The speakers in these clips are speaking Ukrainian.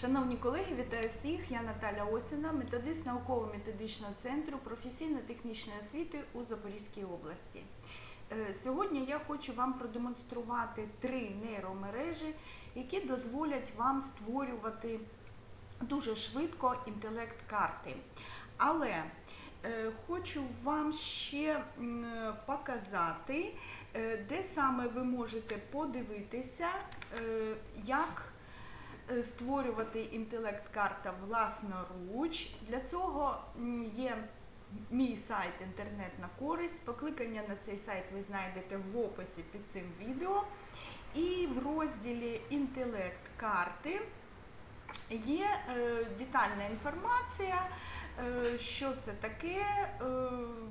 Шановні колеги, вітаю всіх. Я Наталя Осіна, методист науково-методичного центру професійно-технічної освіти у Запорізькій області. Е, Сьогодні я хочу вам продемонструвати три нейромережі, які дозволять вам створювати дуже швидко інтелект-карти. Але е, хочу вам ще показати, е, де саме ви можете подивитися, як створювати інтелект-карта власноруч. Для цього є мій сайт інтернет на користь. Покликання на цей сайт ви знайдете в описі під цим відео. І в розділі інтелект-карти є е, детальна інформація, е, що це таке, е,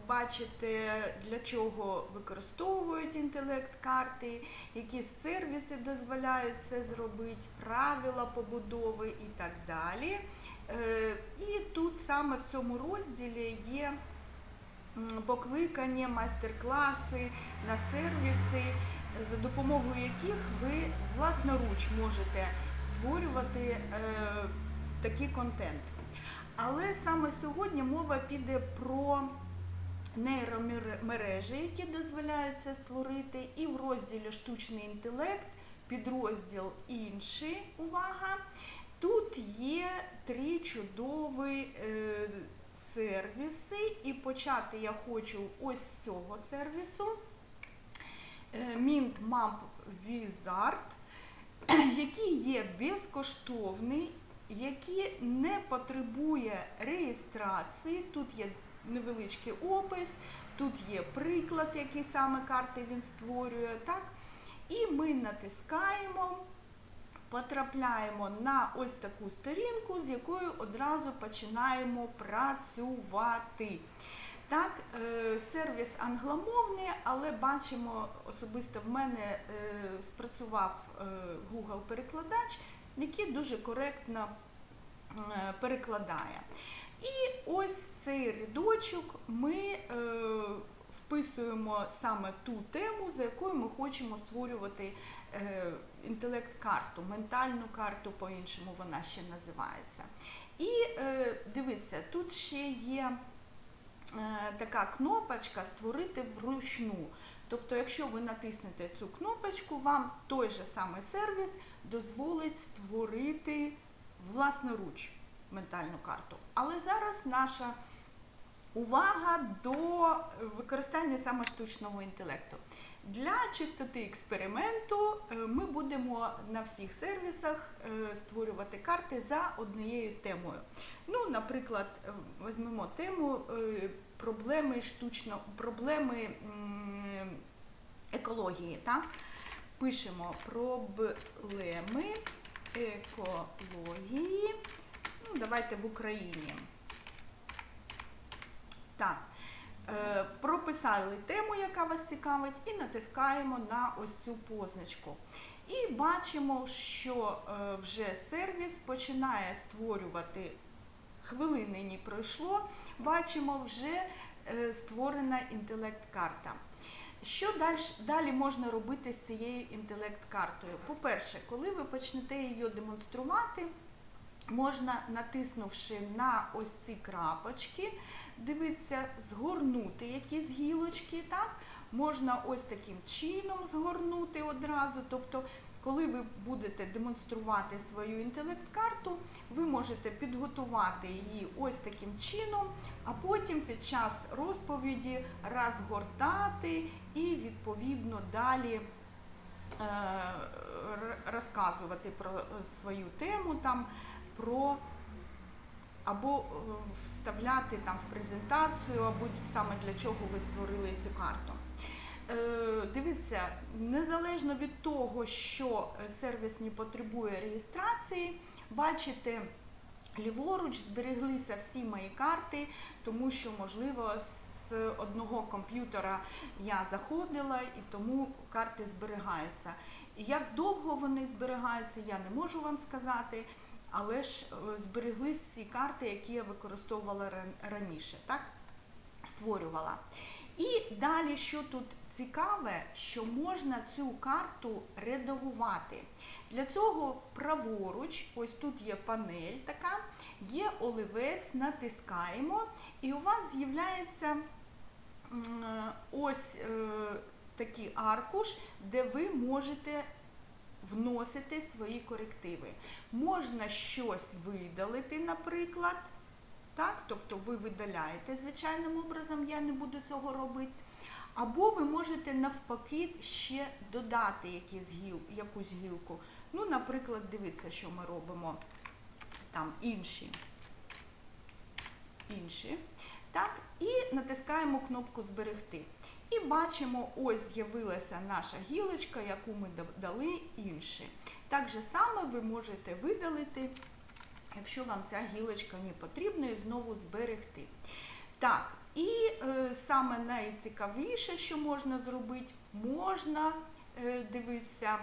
бачите, для чого використовують інтелект-карти, які сервіси дозволяють це зробити, правила побудови і так далі. Е, І тут саме в цьому розділі є покликання, майстер-класи на сервіси, за допомогою яких ви власноруч можете створювати е, такий контент. Але саме сьогодні мова піде про нейромережі, які дозволяють це створити, і в розділі штучний інтелект, підрозділ інший, увага. Тут є три чудові е, сервіси, і почати я хочу ось з цього сервісу. Е, Mint Map Wizard, який є безкоштовний, який не потребує реєстрації. Тут є невеличкий опис, тут є приклад, які саме карти він створює. Так? І ми натискаємо, потрапляємо на ось таку сторінку, з якою одразу починаємо працювати. Так, е, сервіс англомовний, але бачимо, особисто в мене е, спрацював е, Google-перекладач, який дуже коректно е, перекладає. І ось в цей рядочок ми е, вписуємо саме ту тему, за якою ми хочемо створювати е, інтелект-карту, ментальну карту, по-іншому вона ще називається. І дивіться, тут ще є така кнопочка Створити вручну. Тобто, якщо ви натиснете цю кнопочку, вам той же самий сервіс дозволить створити власноруч ментальну карту. Але зараз наша увага до використання саме штучного інтелекту. Для чистоти експерименту е, ми будемо на всіх сервісах е, створювати карти за однією темою. Ну, наприклад, е, візьмемо тему е, проблеми штучно, проблеми екології. Так? Пишемо проблеми екології. Ну, давайте в Україні. Так. Е, Прописали тему, яка вас цікавить, і натискаємо на ось цю позначку. І бачимо, що е, вже сервіс починає створювати хвилини не пройшло. Бачимо, вже е, створена інтелект-карта. Що далі, далі можна робити з цією інтелект-картою? По-перше, коли ви почнете її демонструвати, можна, натиснувши на ось ці крапочки, дивіться, згорнути якісь гілочки, так? Можна ось таким чином згорнути одразу. Тобто, коли ви будете демонструвати свою інтелект-карту, ви можете підготувати її ось таким чином, а потім під час розповіді розгортати і відповідно далі е, розказувати про свою тему, там, про або е, вставляти там в презентацію, або саме для чого ви створили цю карту. Е, Дивіться, незалежно від того, що сервіс не потребує реєстрації, бачите, ліворуч збереглися всі мої карти, тому що, можливо, з одного комп'ютера я заходила і тому карти зберігаються. Як довго вони зберігаються, я не можу вам сказати, але ж е, збереглись всі карти, які я використовувала раніше, так? Створювала. І далі, що тут цікаве, що можна цю карту редагувати. Для цього праворуч, ось тут є панель така, є оливець, натискаємо, і у вас з'являється ось е, такий аркуш, де ви можете вносити свої корективи. Можна щось видалити, наприклад. Так, тобто ви видаляєте звичайним образом, я не буду цього робити. Або ви можете навпаки ще додати якісь гіл, якусь гілку. Ну, наприклад, дивіться, що ми робимо там інші. Інші. Так, і натискаємо кнопку Зберегти. І бачимо, ось з'явилася наша гілочка, яку ми дали інші. Так же саме ви можете видалити, якщо вам ця гілочка не потрібна, і знову зберегти. Так, і е, саме найцікавіше, що можна зробити, можна е, дивитися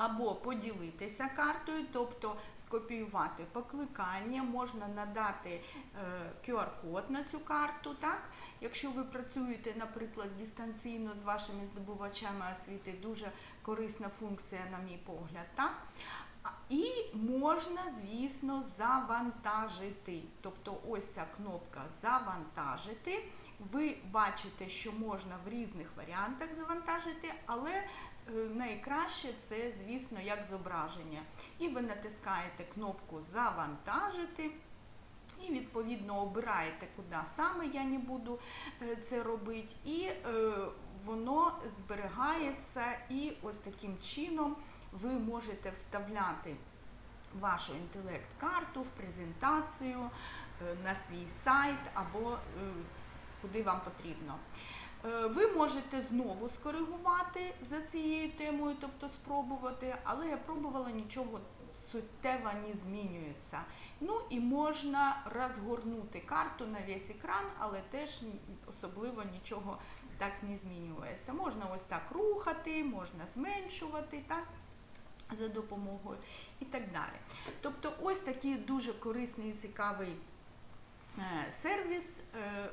або поділитися картою, тобто скопіювати покликання, можна надати е, QR-код на цю карту. так? Якщо ви працюєте, наприклад, дистанційно з вашими здобувачами освіти, дуже корисна функція, на мій погляд. так? І можна, звісно, завантажити. Тобто ось ця кнопка Завантажити. Ви бачите, що можна в різних варіантах завантажити, але е, найкраще це, звісно, як зображення. І ви натискаєте кнопку Завантажити. І відповідно обираєте, куди саме я не буду е, це робити, і е, воно зберігається, і ось таким чином ви можете вставляти вашу інтелект-карту в презентацію е, на свій сайт або е, куди вам потрібно. Е, Ви можете знову скоригувати за цією темою, тобто спробувати, але я пробувала нічого суттєво не змінюється. Ну і можна розгорнути карту на весь екран, але теж особливо нічого так не змінюється. Можна ось так рухати, можна зменшувати, так? За допомогою і так далі. Тобто, ось такий дуже корисний і цікавий е, сервіс. Е,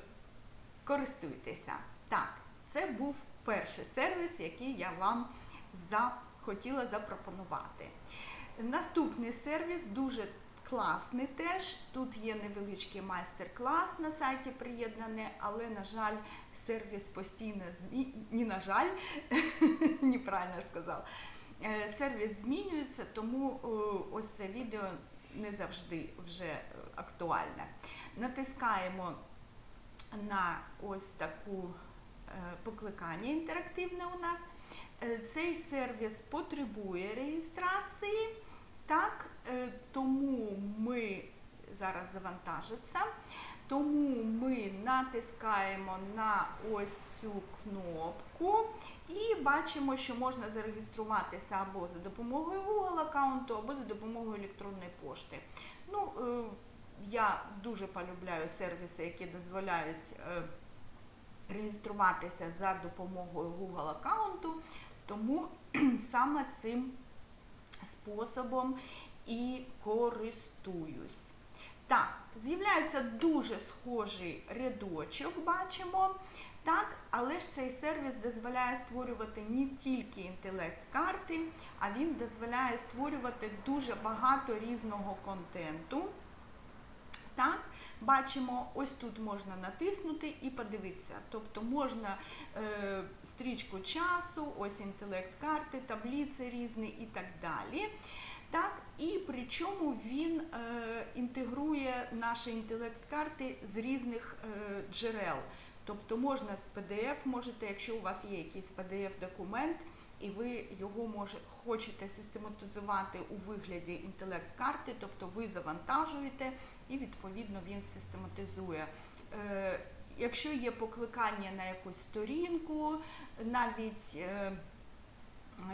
користуйтеся. Так, це був перший сервіс, який я вам хотіла запропонувати. Наступний сервіс дуже класний теж. Тут є невеличкий майстер-клас на сайті приєднаний, але, на жаль, сервіс постійно змі... Не на жаль, неправильно сказав. Е, Сервіс змінюється, тому е, ось це відео не завжди вже е, актуальне. Натискаємо на ось таку покликання інтерактивне у нас. Е, Цей сервіс потребує реєстрації, так, е, тому ми зараз завантажиться. Тому ми натискаємо на ось цю кнопку і бачимо, що можна зареєструватися або за допомогою Google аккаунту, або за допомогою електронної пошти. Ну, е, я дуже полюбляю сервіси, які дозволяють е, реєструватися за допомогою Google аккаунту, тому саме цим способом і користуюсь. Так, з'являється дуже схожий рядочок, бачимо. Так, але ж цей сервіс дозволяє створювати не тільки інтелект-карти, а він дозволяє створювати дуже багато різного контенту. Так, бачимо, ось тут можна натиснути і подивитися. Тобто можна е, стрічку часу, ось інтелект-карти, таблиці різні і так далі. Так, і причому він е, інтегрує наші інтелект-карти з різних е, джерел. Тобто можна з PDF, можете, якщо у вас є якийсь PDF-документ, і ви його може, хочете систематизувати у вигляді інтелект-карти, тобто ви завантажуєте і відповідно він систематизує. Е, якщо є покликання на якусь сторінку, навіть е,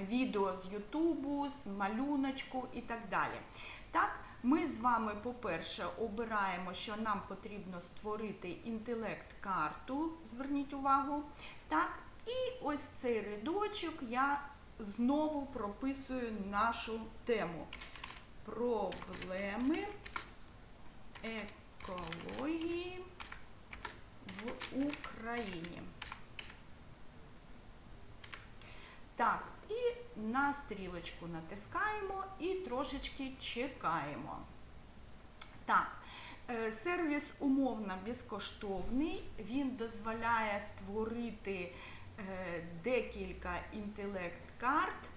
відео з Ютубу, з малюночку і так далі. Так, ми з вами, по-перше, обираємо, що нам потрібно створити інтелект-карту, зверніть увагу. Так, і ось цей рядочок я знову прописую нашу тему. Проблеми екології в Україні. Так, і на стрілочку натискаємо і трошечки чекаємо. Так, е, сервіс умовно безкоштовний, він дозволяє створити декілька інтелект-карт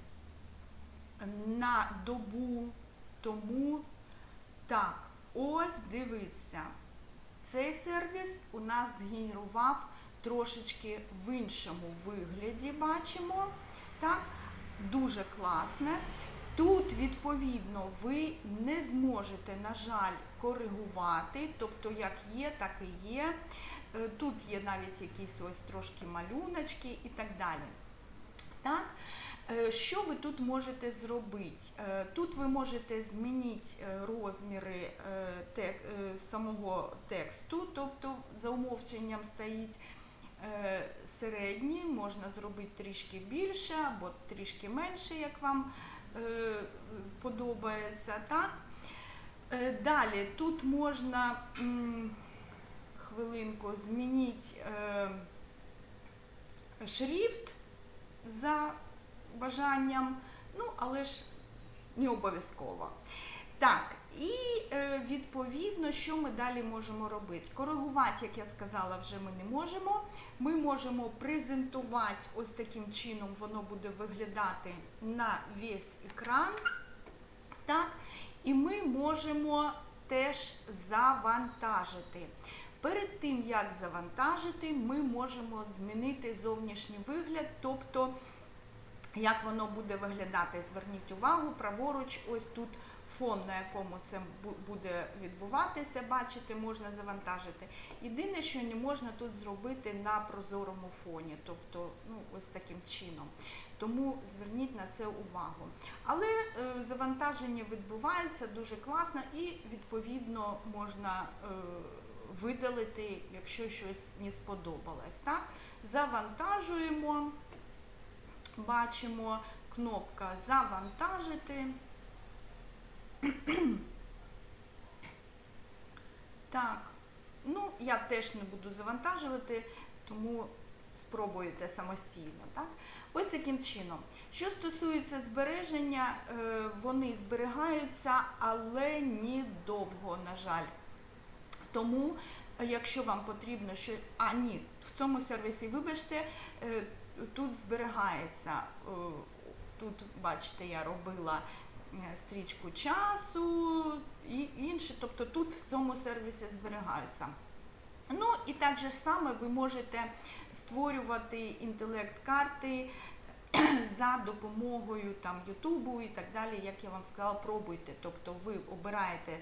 на добу. Тому так, ось дивіться. Цей сервіс у нас згенерував трошечки в іншому вигляді, бачимо. Так, дуже класне. Тут, відповідно, ви не зможете, на жаль, коригувати, тобто як є, так і є. Е, Тут є навіть якісь ось трошки малюночки і так далі. Так, Е, що ви тут можете зробити? Е, Тут ви можете змінити розміри тек- самого тексту, тобто за умовченням стоїть середній, можна зробити трішки більше або трішки менше, як вам подобається. Так? Далі тут можна хвилинку змінити е, шрифт за бажанням, ну, але ж не обов'язково. Так, і е, відповідно, що ми далі можемо робити? Коригувати, як я сказала, вже ми не можемо. Ми можемо презентувати ось таким чином, воно буде виглядати на весь екран. Так, і ми можемо теж завантажити. Перед тим, як завантажити, ми можемо змінити зовнішній вигляд, тобто як воно буде виглядати. Зверніть увагу, праворуч, ось тут фон, на якому це буде відбуватися, бачите, можна завантажити. Єдине, що не можна тут зробити на прозорому фоні, тобто ну, ось таким чином. Тому зверніть на це увагу. Але е, завантаження відбувається дуже класно і відповідно можна е, видалити, якщо щось не сподобалось. Так? Завантажуємо, бачимо кнопка Завантажити. Так, ну я теж не буду завантажувати, тому спробуєте самостійно. Так? Ось таким чином. Що стосується збереження, е, вони зберігаються, але недовго, на жаль. Тому, е, якщо вам потрібно, що. А, ні, в цьому сервісі, вибачте, е, тут зберігається. Тут, бачите, я робила е, стрічку часу і інше. Тобто тут в цьому сервісі зберігаються. Ну і так же саме ви можете створювати інтелект-карти за допомогою там Ютубу і так далі, як я вам сказала, пробуйте. Тобто ви обираєте,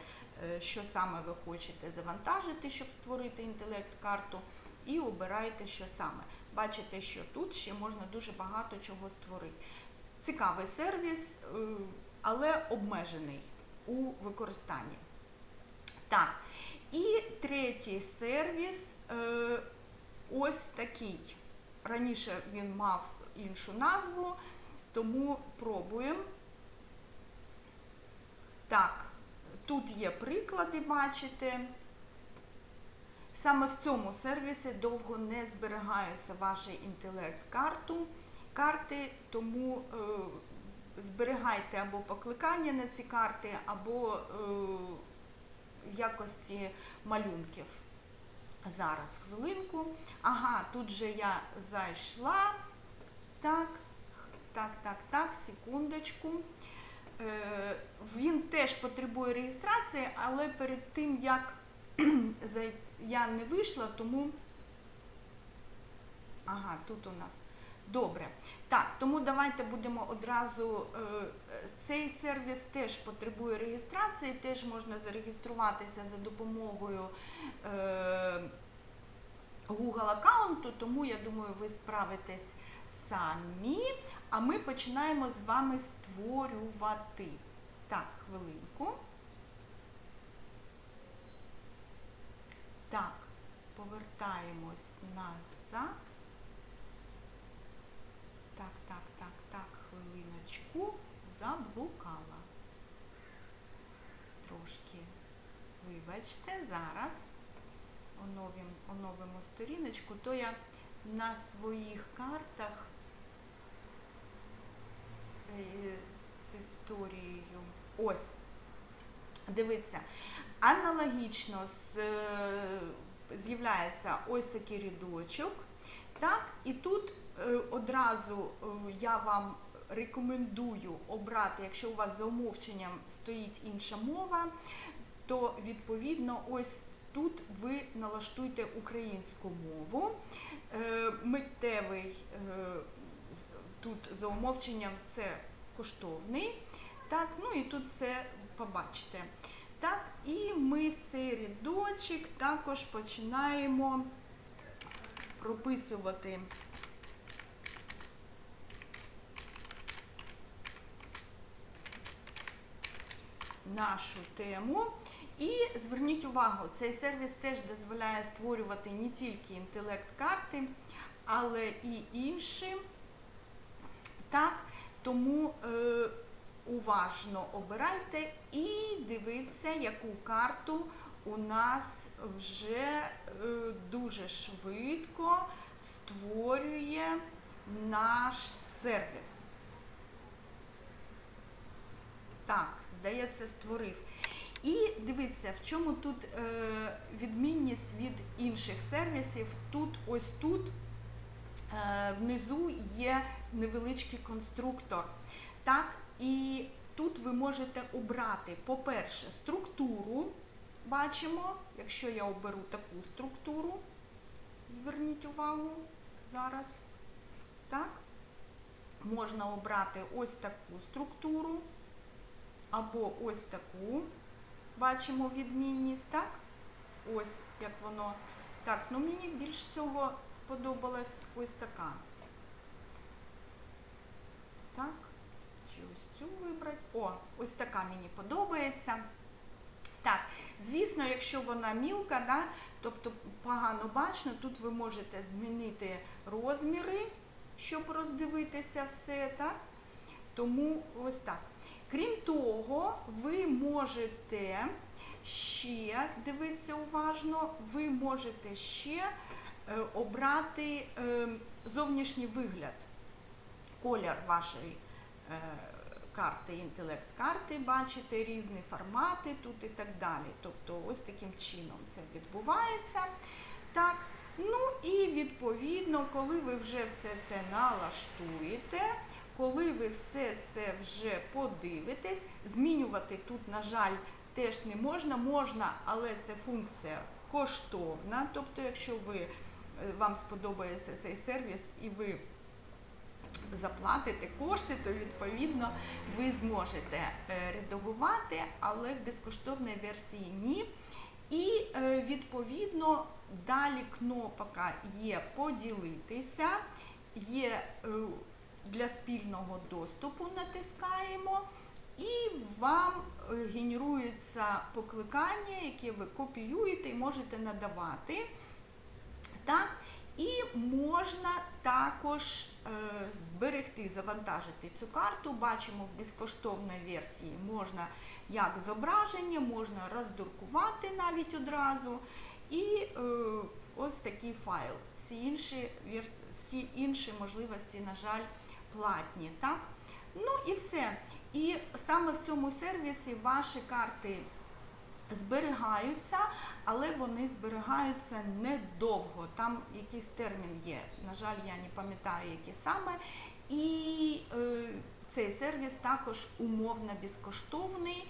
що саме ви хочете завантажити, щоб створити інтелект-карту, і обираєте, що саме. Бачите, що тут ще можна дуже багато чого створити. Цікавий сервіс, е, але обмежений у використанні. Так, і третій сервіс е, ось такий. Раніше він мав іншу назву, тому пробуємо. Так, тут є приклади, бачите. Саме в цьому сервісі довго не зберігаються ваші інтелект-карту, карти, тому е, зберігайте або покликання на ці карти, або е, в якості малюнків. Зараз хвилинку. Ага, тут же я зайшла. Так, так, так, так, секундочку. Е, він теж потребує реєстрації, але перед тим як я не вийшла, тому. Ага, тут у нас. Добре. Так, тому давайте будемо одразу. е, Цей сервіс теж потребує реєстрації, теж можна зареєструватися за допомогою е, Google аккаунту, тому я думаю, ви справитесь самі. А ми починаємо з вами створювати. Так, хвилинку. Так, повертаємось назад. Так, так, так, так, хвилиночку. Заблукала. Трошки. Вибачте, зараз оновим, оновимо сторіночку, то я на своїх картах е, з історією. Ось. Дивіться, аналогічно е, з'являється ось такий рядочок. Так, і тут е, одразу я вам рекомендую обрати, якщо у вас за умовченням стоїть інша мова, то відповідно ось тут ви налаштуйте українську мову. Е, Миттєвий е, тут за умовченням це коштовний. Так, ну і тут все побачите. Так, і ми в цей рядочок також починаємо прописувати нашу тему. І зверніть увагу, цей сервіс теж дозволяє створювати не тільки інтелект-карти, але і інші. Так, тому е, уважно обирайте і дивіться, яку карту у нас вже е, дуже швидко створює наш сервіс. Так, здається, створив. І дивіться, в чому тут е, відмінність від інших сервісів. Тут, ось тут е, внизу є невеличкий конструктор. Так, і тут ви можете обрати, по-перше, структуру. Бачимо, якщо я оберу таку структуру, зверніть увагу зараз. Так, можна обрати ось таку структуру або ось таку. Бачимо відмінність, так? Ось як воно. Так, ну мені більш всього сподобалась ось така. Так, чи ось цю вибрати? О, ось така мені подобається. Так, звісно, якщо вона мілка, да, тобто погано бачно, тут ви можете змінити розміри, щоб роздивитися все, так? Тому ось так. Крім того, ви можете ще, дивіться уважно, ви можете ще е, обрати е, зовнішній вигляд, колір вашої е, карти, інтелект-карти, бачите, різні формати тут і так далі. Тобто ось таким чином це відбувається. Так. Ну і відповідно, коли ви вже все це налаштуєте, коли ви все це вже подивитесь, змінювати тут, на жаль, теж не можна. Можна, але це функція коштовна. Тобто, якщо ви, е, вам сподобається цей сервіс і ви заплатите кошти, то відповідно ви зможете е, редагувати, але в безкоштовній версії ні. І е, відповідно далі кнопка є поділитися, є для спільного доступу натискаємо, і вам е, генерується покликання, яке ви копіюєте і можете надавати. Так, і можна також е, зберегти, завантажити цю карту. Бачимо в безкоштовній версії можна як зображення, можна роздуркувати навіть одразу. І е, ось такий файл. Всі інші, всі інші можливості, на жаль, платні. Так? Ну і все. І саме в цьому сервісі ваші карти зберігаються, але вони зберігаються недовго. Там якийсь термін є. На жаль, я не пам'ятаю, який саме. І е, цей сервіс також умовно безкоштовний.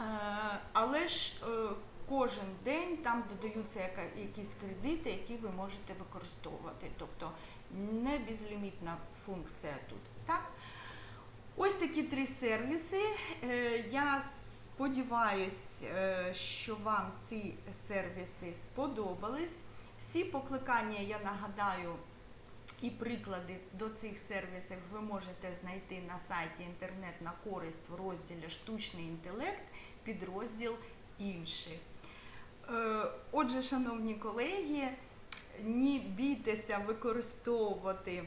Е, але ж е, кожен день там додаються якісь кредити, які ви можете використовувати. Тобто не безлімітна функція тут. Так? Ось такі три сервіси. Е, Я сподіваюсь, е, що вам ці сервіси сподобались. Всі покликання, я нагадаю, і приклади до цих сервісів ви можете знайти на сайті інтернет на користь в розділі Штучний інтелект, підрозділ інші. Е, Отже, шановні колеги, не бійтеся використовувати е,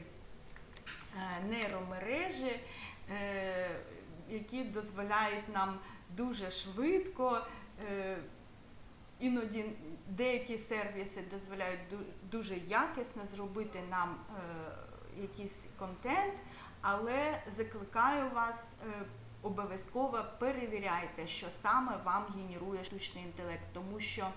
нейромережі, е, які дозволяють нам дуже швидко. е, Іноді деякі сервіси дозволяють дуже якісно зробити нам якийсь контент, але закликаю вас обов'язково перевіряйте, що саме вам генерує штучний інтелект, тому що.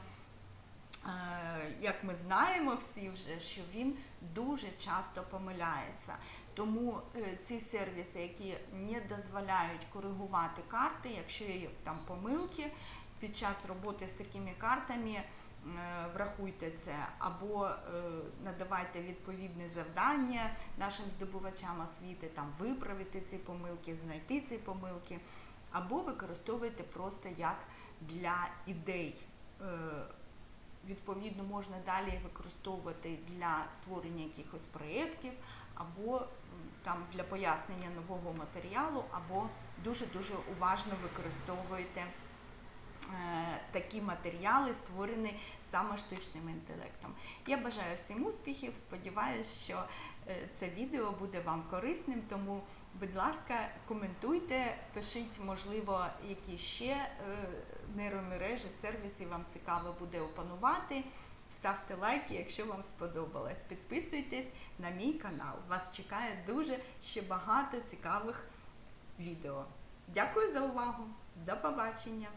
Е, Як ми знаємо всі вже, що він дуже часто помиляється. Тому е, ці сервіси, які не дозволяють коригувати карти, якщо є там помилки під час роботи з такими картами, е, врахуйте це, або надавайте відповідне завдання нашим здобувачам освіти, там виправити ці помилки, знайти ці помилки, або використовуйте просто як для ідей. Відповідно, можна далі використовувати для створення якихось проєктів, або там для пояснення нового матеріалу, або дуже-дуже уважно використовуєте е, такі матеріали, створені саме штучним інтелектом. Я бажаю всім успіхів. Сподіваюся, що е, це відео буде вам корисним. Тому, будь ласка, коментуйте, пишіть, можливо, які ще е, нейромережі, сервісі вам цікаво буде опанувати. Ставте лайки, якщо вам сподобалось. Підписуйтесь на мій канал. Вас чекає дуже ще багато цікавих відео. Дякую за увагу. До побачення!